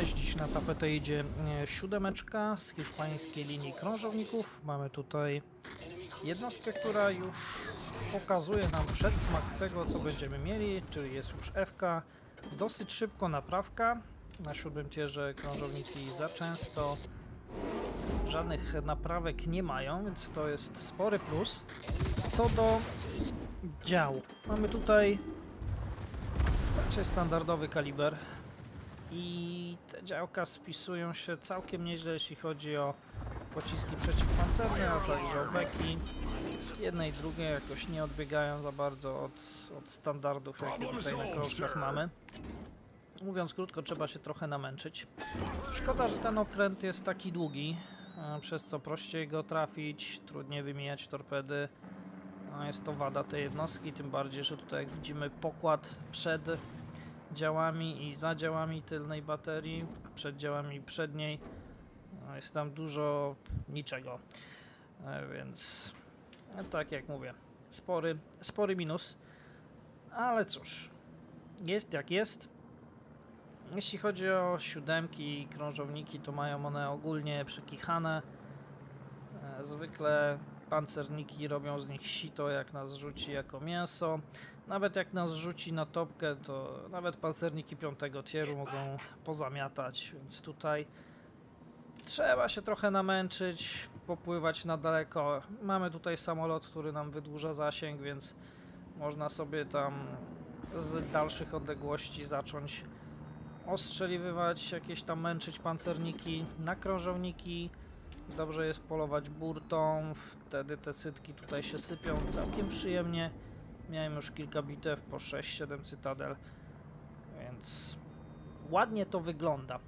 Cześć, dziś na tapetę idzie e, siódemeczka z hiszpańskiej linii krążowników. Mamy tutaj jednostkę, która już pokazuje nam przedsmak tego, co będziemy mieli, czyli jest już FK. Dosyć szybko naprawka. Na siódmym tierze krążowniki za często żadnych naprawek nie mają, więc to jest spory plus. Co do działu. Mamy tutaj raczej standardowy kaliber i te działka spisują się całkiem nieźle, jeśli chodzi o pociski przeciwpancerne, a także o beki. Jedne i drugie jakoś nie odbiegają za bardzo od, od standardów, jakie tutaj na krążkach mamy. Mówiąc krótko, trzeba się trochę namęczyć. Szkoda, że ten okręt jest taki długi, e, przez co prościej go trafić, trudniej wymijać torpedy. No, jest to wada tej jednostki, tym bardziej, że tutaj jak widzimy pokład przed działami i za działami tylnej baterii, przed działami przedniej. No, jest tam dużo niczego, E, więc no, tak jak mówię, spory, spory minus, ale cóż, jest jak jest. Jeśli chodzi o siódemki i krążowniki, to mają one ogólnie przekichane. E, Zwykle pancerniki robią z nich sito, jak nas rzuci jako mięso. Nawet jak nas rzuci na topkę, to nawet pancerniki piątego tieru mogą pozamiatać, więc tutaj trzeba się trochę namęczyć, popływać na daleko. Mamy tutaj samolot, który nam wydłuża zasięg, więc można sobie tam z dalszych odległości zacząć ostrzeliwywać, jakieś tam męczyć pancerniki na krążowniki. Dobrze jest polować burtą, wtedy te cytki tutaj się sypią całkiem przyjemnie. Miałem już kilka bitew po 6-7 cytadel, więc ładnie to wygląda.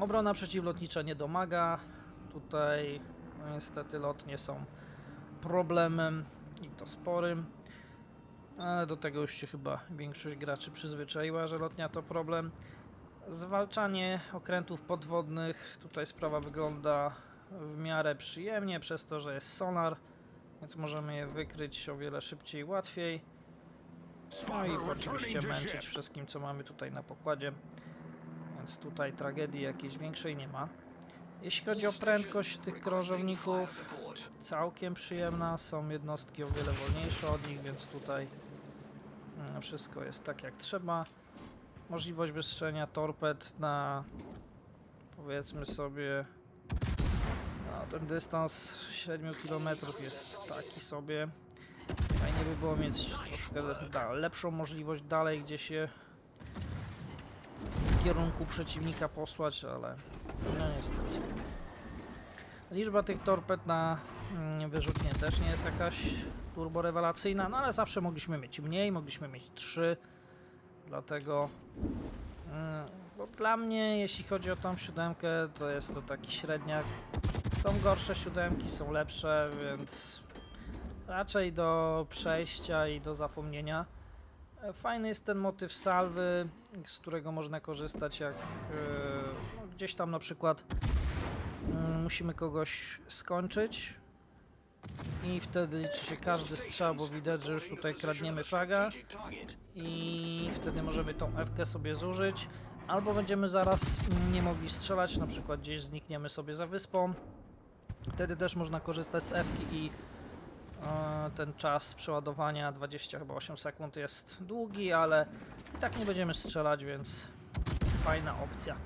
Obrona przeciwlotnicza nie domaga. Tutaj no niestety lotnie są problemem i to sporym. Ale do tego już się chyba większość graczy przyzwyczaiła, że lotnia to problem. Zwalczanie okrętów podwodnych. Tutaj sprawa wygląda w miarę przyjemnie, przez to, że jest sonar, więc możemy je wykryć o wiele szybciej i łatwiej. No i oczywiście męczyć wszystkim, co mamy tutaj na pokładzie. Więc tutaj tragedii jakiejś większej nie ma. Jeśli chodzi o prędkość tych krążowników, całkiem przyjemna. Są jednostki o wiele wolniejsze od nich, więc tutaj mm, wszystko jest tak jak trzeba. Możliwość wystrzelenia torped na powiedzmy sobie ten dystans 7 km jest taki sobie. Fajnie by było mieć troszkę lepszą możliwość dalej gdzie się w kierunku przeciwnika posłać, ale no niestety. Liczba tych torped na mm, wyrzutnie też nie jest jakaś turbo rewelacyjna, no ale zawsze mogliśmy mieć mniej, mogliśmy mieć 3, dlatego mm, dla mnie, jeśli chodzi o tą siódemkę, to jest to taki średniak. Są gorsze siódemki, są lepsze, więc raczej do przejścia i do zapomnienia. E, Fajny jest ten motyw salwy, z którego można korzystać jak no, gdzieś tam na przykład mm, musimy kogoś skończyć i wtedy liczy się każdy strzał, bo widać, że już tutaj kradniemy fraga i wtedy możemy tą F sobie zużyć albo będziemy zaraz nie mogli strzelać, na przykład gdzieś znikniemy sobie za wyspą wtedy też można korzystać z F i e, ten czas przeładowania 20 chyba 8 sekund jest długi, ale i tak nie będziemy strzelać, więc fajna opcja.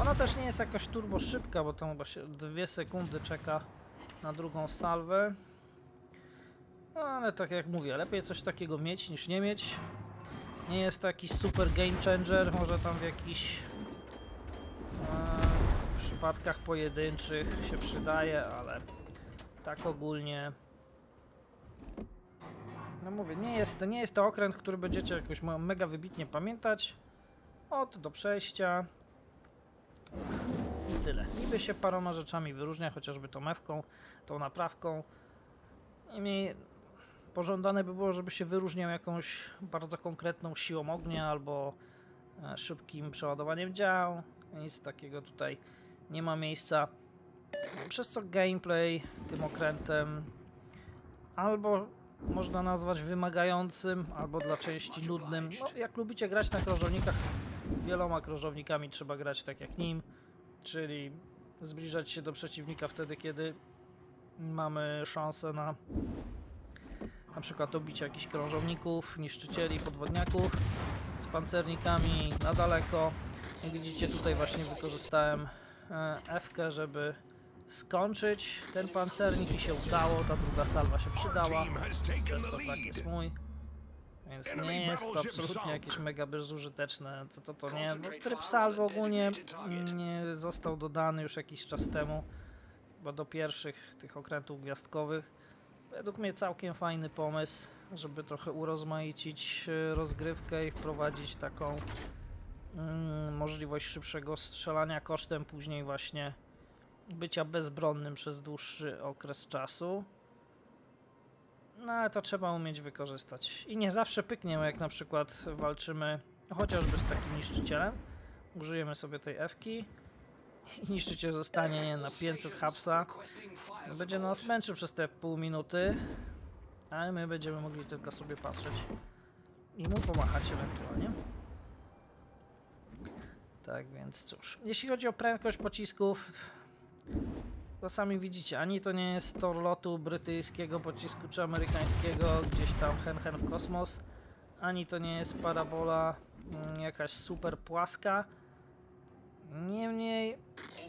Ona też nie jest jakaś turbo szybka, bo tam chyba się 2 sekundy czeka na drugą salwę. No, ale tak jak mówię, lepiej coś takiego mieć niż nie mieć. Nie jest to jakiś super game changer, może tam w jakichś przypadkach pojedynczych się przydaje, ale tak ogólnie no mówię, nie jest, nie jest to okręt, który będziecie jakoś mega wybitnie pamiętać. Od do przejścia. I tyle. Niby się paroma rzeczami wyróżnia, chociażby tą mewką, tą naprawką. Niemniej pożądane by było, żeby się wyróżniał jakąś bardzo konkretną siłą ognia albo e, szybkim przeładowaniem dział. Nic takiego tutaj nie ma miejsca. Przez co gameplay tym okrętem albo można nazwać wymagającym, albo dla części nudnym. No, jak lubicie grać na krążownikach, wieloma krążownikami trzeba grać tak jak nim, czyli zbliżać się do przeciwnika wtedy, kiedy mamy szansę na na przykład obicie jakichś krążowników, niszczycieli, podwodniaków z pancernikami na daleko. Jak widzicie tutaj właśnie wykorzystałem e, F-kę, żeby skończyć ten pancernik i się udało, ta druga salwa się przydała. The to tak jest mój. Więc nie jest to absolutnie jakieś mega bezużyteczne. To, to, to nie. No, tryb salwy ogólnie nie został dodany już jakiś czas temu. Chyba do pierwszych tych okrętów gwiazdkowych. Według mnie całkiem fajny pomysł, żeby trochę urozmaicić e, rozgrywkę i wprowadzić taką możliwość szybszego strzelania kosztem później właśnie bycia bezbronnym przez dłuższy okres czasu. No ale to trzeba umieć wykorzystać. I nie zawsze pyknie, jak na przykład walczymy chociażby z takim niszczycielem. Użyjemy sobie tej F-ki i niszczyciel zostanie na 500 hapsa. Będzie nas męczył przez te pół minuty, ale my będziemy mogli tylko sobie patrzeć i mu pomachać ewentualnie. Tak więc cóż, jeśli chodzi o prędkość pocisków, to sami widzicie, ani to nie jest tor lotu brytyjskiego pocisku czy amerykańskiego gdzieś tam hen hen w kosmos, ani to nie jest parabola mm, jakaś super płaska. Niemniej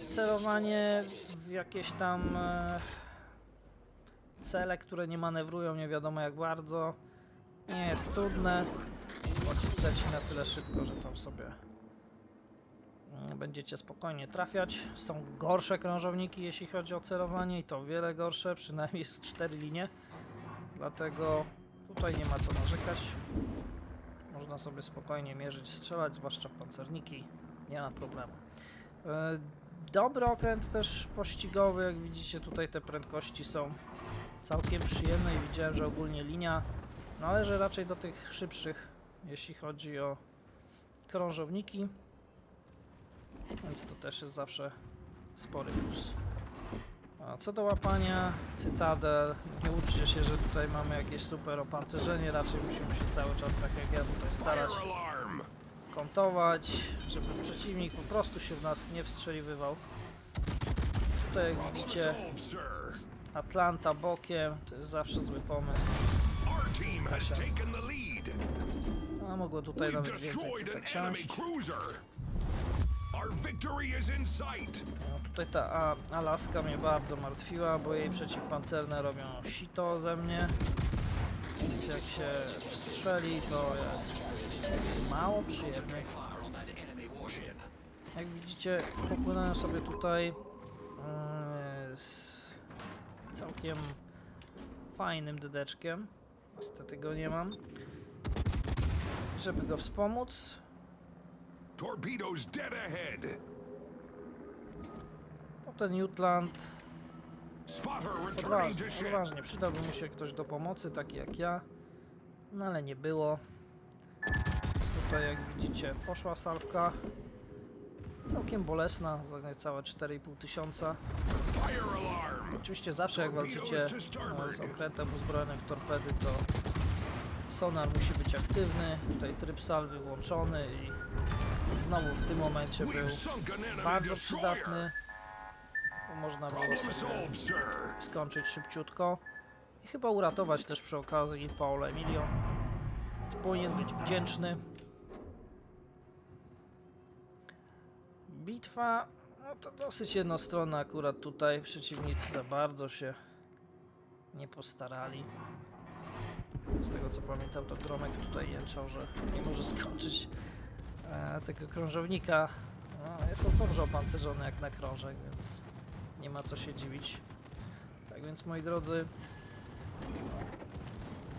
celowanie w jakieś tam e, cele, które nie manewrują nie wiadomo jak bardzo, nie jest trudne. Pocisk leci na tyle szybko, że tam sobie będziecie spokojnie trafiać. Są gorsze krążowniki, jeśli chodzi o celowanie i to wiele gorsze, przynajmniej z 4 linie. Dlatego tutaj nie ma co narzekać. Można sobie spokojnie mierzyć, strzelać, zwłaszcza pancerniki. Nie ma problemu. E, Dobry okręt też pościgowy, jak widzicie tutaj te prędkości są całkiem przyjemne i widziałem, że ogólnie linia należy raczej do tych szybszych, jeśli chodzi o krążowniki. Więc to też jest zawsze spory plus. A co do łapania cytadel, nie uczcie się, że tutaj mamy jakieś super opancerzenie, raczej musimy się cały czas, tak jak ja tutaj starać, kątować, żeby przeciwnik po prostu się w nas nie wstrzeliwywał. Tutaj jak widzicie. Atlanta bokiem, to jest zawsze zły pomysł. A mogło tutaj nawet więcej enemy siąść. No, tutaj ta A Alaska mnie bardzo martwiła, bo jej przeciwpancerne robią sito ze mnie. Więc jak się strzeli, to jest mało przyjemny. Jak widzicie, popłynąłem sobie tutaj yy, z całkiem fajnym dydeczkiem. Niestety go nie mam. Żeby go wspomóc, Torpedoes dead ahead. no ten Jutland Odważnie. Przydałby mu się ktoś do pomocy, taki jak ja. No ale nie było. Więc tutaj jak widzicie poszła salwka. Całkiem bolesna, za niecałe 4,5 tysiąca. Oczywiście zawsze jak walczycie e, z okrętem uzbrojonym w torpedy, to sonar musi być aktywny. Tutaj tryb salwy włączony i znowu w tym momencie był bardzo przydatny. Można było sobie skończyć szybciutko i chyba uratować też przy okazji Paolo Emilio. Powinien być wdzięczny. Bitwa, no to dosyć jednostronna akurat tutaj. Przeciwnicy za bardzo się nie postarali. Z tego co pamiętam, to Gromek tutaj jęczał, że nie może skończyć e, tego krążownika. No, jest on dobrze opancerzony jak na krążek, więc nie ma co się dziwić. Tak więc moi drodzy,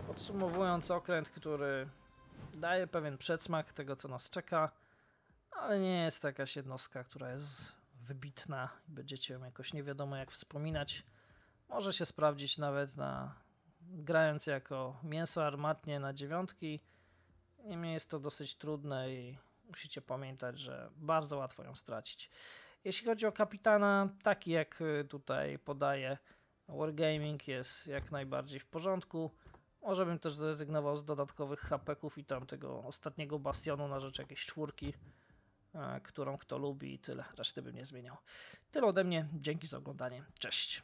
podsumowując okręt, który daje pewien przedsmak tego co nas czeka, ale nie jest to jakaś jednostka, która jest wybitna i będziecie ją jakoś nie wiadomo jak wspominać. Może się sprawdzić nawet na grając jako mięso armatnie na dziewiątki. Niemniej jest to dosyć trudne i musicie pamiętać, że bardzo łatwo ją stracić. Jeśli chodzi o kapitana, taki jak y, tutaj podaje Wargaming jest jak najbardziej w porządku. Może bym też zrezygnował z dodatkowych hapeków i tam tego ostatniego bastionu na rzecz jakiejś czwórki. e, którą kto lubi i tyle. Reszty bym nie zmieniał. Tyle ode mnie. Dzięki za oglądanie. Cześć.